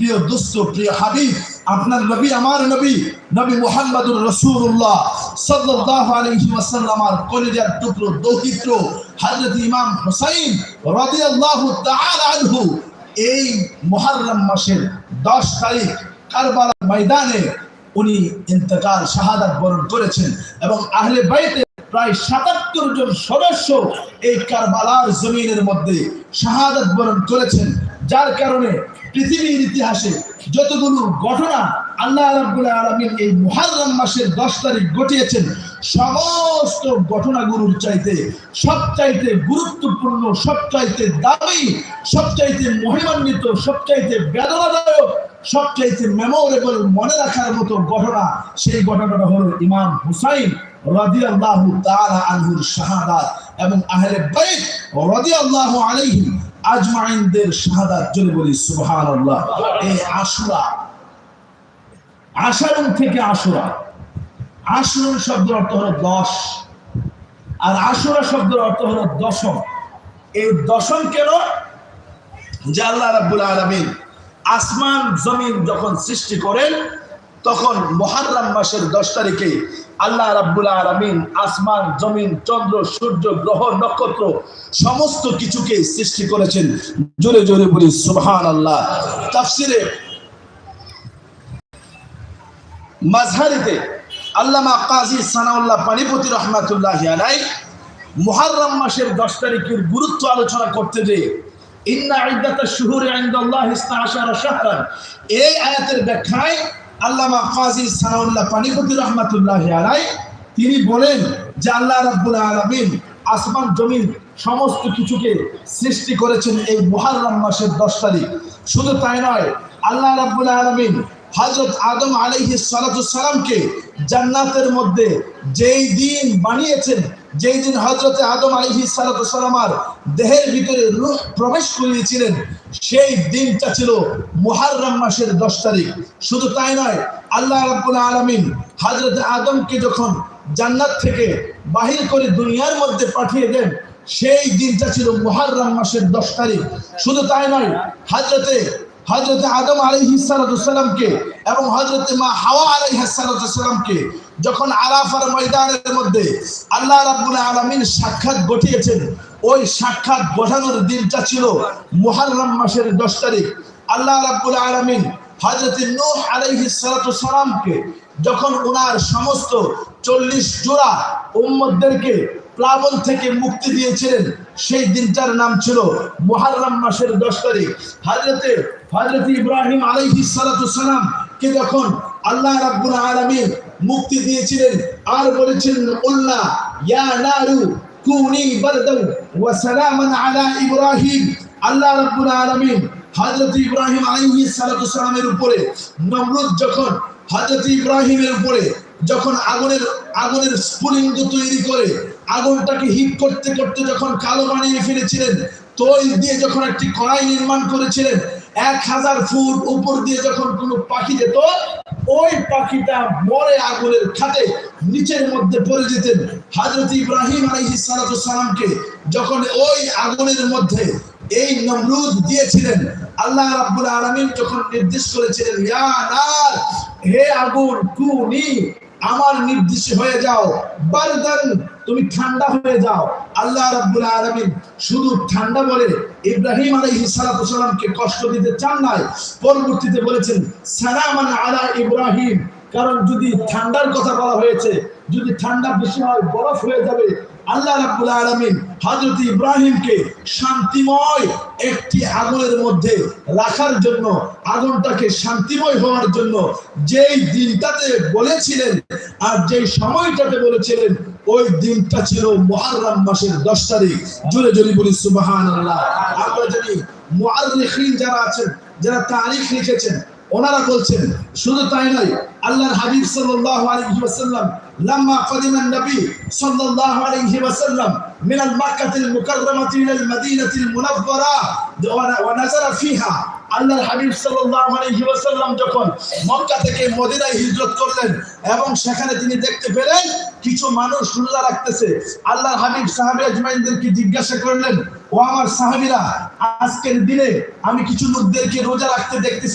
প্রিয় দুস্থ প্রিয় হাবিব, আপনার নবী, আমার নবী নবী মুহাম্মদুর রাসূলুল্লাহ সাল্লাল্লাহু আলাইহি ওয়াসাল্লামার কলিজার টুকরো, দৌহিত্র হযরত ইমাম হুসাইন রাদিয়াল্লাহু তাআলা আনহু, এই মুহররম মাসের 10 তারিখ কারবালা ময়দানে উনি ইন্তেকাল, শাহাদাত বরণ করেছেন এবং আহলে বাইতে প্রায় সাতাত্তর জন সদস্য এই কারবালার জমিনের মধ্যে শাহাদাত বরণ করেছেন। যার কারণে পৃথিবীর ইতিহাসে যতগুলো ঘটনা আল্লাহ রাব্বুল আলামিন এই মুহররম মাসের 10 তারিখ ঘটিয়েছেন, সমস্ত ঘটনাগুলোর চাইতে সবচাইতে গুরুত্বপূর্ণ, সবচাইতে দামি, সবচাইতে মহিমান্বিত, সবচাইতে বেদনাদায়ক, সবচাইতে মেমোরেবল মনে রাখার মতো ঘটনা, সেই ঘটনাটা হলো ইমাম হুসাইন রাদিয়াল্লাহু তাআলা আনহুর শাহাদাত এবং আহলে বাইত রাদিয়াল্লাহু আলাইহিম আজমাইনদের শাহাদাত বলি এই আশুরা, আশারুন থেকে আশুরা। আশুরুন শব্দের অর্থ হলো দশ। আর আশুরা শব্দের অর্থ হলো দশম। এই দশম কেন? যে আল্লাহ আসমান, জমিন যখন সৃষ্টি করেন, তখন মহারম মাসের দশ তারিখে আল্লাহ রাব্বুল আলামিন আসমান, জমিন, চন্দ্র, সূর্য, গ্রহ, নক্ষত্র সমস্ত কিছুকে সৃষ্টি করেছেন। জোরে জোরে বলি সুবহান আল্লাহ তাফসিরে মাঝহারিতে আল্লামা কাজী সানাউল্লাহ পানিপতি রহমাতুল্লাহ আলাই মুহাররম মাসের দশ তারিখের গুরুত্ব আলোচনা করতে যে, ইন্না ইদ্দাতা শুহুরে ইনদাল্লাহ ইসনা আশারা শাহরান। এই আয়াতের ব্যাখ্যায় আল্লামা কাজী সানাউল্লাহ পানিপতি রহমাতুল্লাহ আলাই তিনি বলেন যে আল্লাহ রাব্বুল আলামিন আসমান, জমিন সমস্ত কিছুকে সৃষ্টি করেছেন এই মুহাররম মাসের দশ তারিখ। শুধু তাই নয়, আল্লাহ রাব্বুল আলামিন হযরত আদম আলাইহিস সালাতু সালামকে জান্নাতের মধ্যে যেই দিন বানিয়েছেন যেই দিন হজরতে আদম আলাইহিস সালাতু সালামার দেহের ভিতরে রূহ প্রবেশ করিয়েছিলেন, সেই দিনটা ছিল মুহররম মাসের 10 তারিখ। শুধু তাই নয়, আল্লাহ রাব্বুল আলামিন হযরত আদমকে যখন জান্নাত থেকে বাহির করে দুনিয়ার মধ্যে পাঠিয়ে দেন, সেই দিনটা ছিল মুহররম মাসের 10 তারিখ। শুধু তাই নয়, হযরতে হজরত আদম আলহিসালামকে এবং হজরত মা হাওয়া আলহিসালামকে যখন আরাফার ময়দানের মধ্যে আল্লাহ রাব্বুল আলমিন সাক্ষাৎ ঘটিয়েছেন, ওই সাক্ষাৎ ঘটানোর দিনটা ছিল মুহররম মাসের দশ তারিখ। আল্লাহ রাব্বুল আলমিন হজরত নূহ আলহিসালামকে যখন ওনার সমস্ত চল্লিশ জোড়া উম্মদদেরকে প্লাবন থেকে মুক্তি দিয়েছিলেন। সেই দিনটার নাম ছিল মুহাররম মাসের দশ তারিখ। হাজরতে হজরত ইব্রাহিম সালাতু সালাম কে যখন আল্লাহ রাব্বুল আলামিন মুক্তি দিয়েছিলেন, আর বলেছিলেন উল্লাহ ইয়া নারু কুনি বারদান ওয়া সালামান আলা ইব্রাহিম। আল্লাহ রাব্বুল আলামিন হযরত ইব্রাহিম আলাইহিস সালামের উপরে নমরুদ যখন, হযরত ইব্রাহিমের উপরে যখন আগুনের আগুনের স্ফুলিঙ্গ তৈরি করে আগুনটাকে হিট করতে করতে যখন কালো বানিয়ে ফেলেছিলেন, তৈল দিয়ে যখন একটি কড়াই নির্মাণ করেছিলেন, এক হাজার ফুট উপর দিয়ে যখন কোনো পাখি যেত, ওই পাখিটা মরে আগুনের খাতে নিচের মধ্যে পড়ে যেতেন। হাজরত ইব্রাহিম আলাইহিস সালাতু সালামকে যখন ওই আগুনের মধ্যে এই নমরুদ দিয়েছিলেন, আল্লাহ রাব্বুল আলামিন যখন নির্দেশ করেছিলেন, ইয়া নার, হে আগুন, কুনি, আমার নির্দেশ হয়ে যাও, বারদান তুমি ঠান্ডা হয়ে যাও। আল্লাহ রাব্বুল আলামিন শুধু ঠান্ডা বলে ইব্রাহিম আলাইহিস সালাতু সালামকে কষ্ট দিতে চান নাই, পরবর্তীতে বলেছেন, সালামান আলা ইব্রাহিম। কারণ যদি ঠান্ডার কথা বলা হয়েছে, যদি ঠান্ডা বেশি হয়, বরফ হয়ে যাবে। আল্লাহ রাব্বুল আলামিন হযরত ইব্রাহিমকে শান্তিময় একটি আগুনের মধ্যে রাখার জন্য, আগুনটাকে শান্তিময় হওয়ার জন্য যেই দিনটাতে বলেছিলেন আর যেই সময়টাতে বলেছিলেন, ওই দিনটা ছিল মুহররম মাসের 10 তারিখ। জোরে জোরে বলি, সুবহানাল্লাহ। আমরা জানি মুআররিখিন যারা আছেন, যারা তারিখ লিখেছেন ওনারা বলছেন শুধু তাই নয়, আল্লাহর হাবিব সাল্লাল্লাহু আলাইহি ওয়াসাল্লাম লাম্মা ক্বাদিমান নবী সাল্লাল্লাহু আলাইহি ওয়াসাল্লাম মিন মিনাল মাক্কাতিল মুকাররামাতি ইলাল আল মুনাওয়ারা ওয়া নাযারা ফিহা। আল্লাহর হাবিব সাল্লাল্লাহু আলাইহি ওয়াসাল্লাম যখন মক্কা থেকে মদিনায় হিজরত করলেন এবং সেখানে তিনি দেখতে পেলেন কিছু মানুষ রোজা রাখতেছে, আল্লাহর হাবিব সাহাবী আজমাইনদেরকে জিজ্ঞাসা করলেন, ও আমার সাহাবীরা, আজকের দিনে আমি কিছু লোকদেরকে রোজা রাখতে দেখতেছি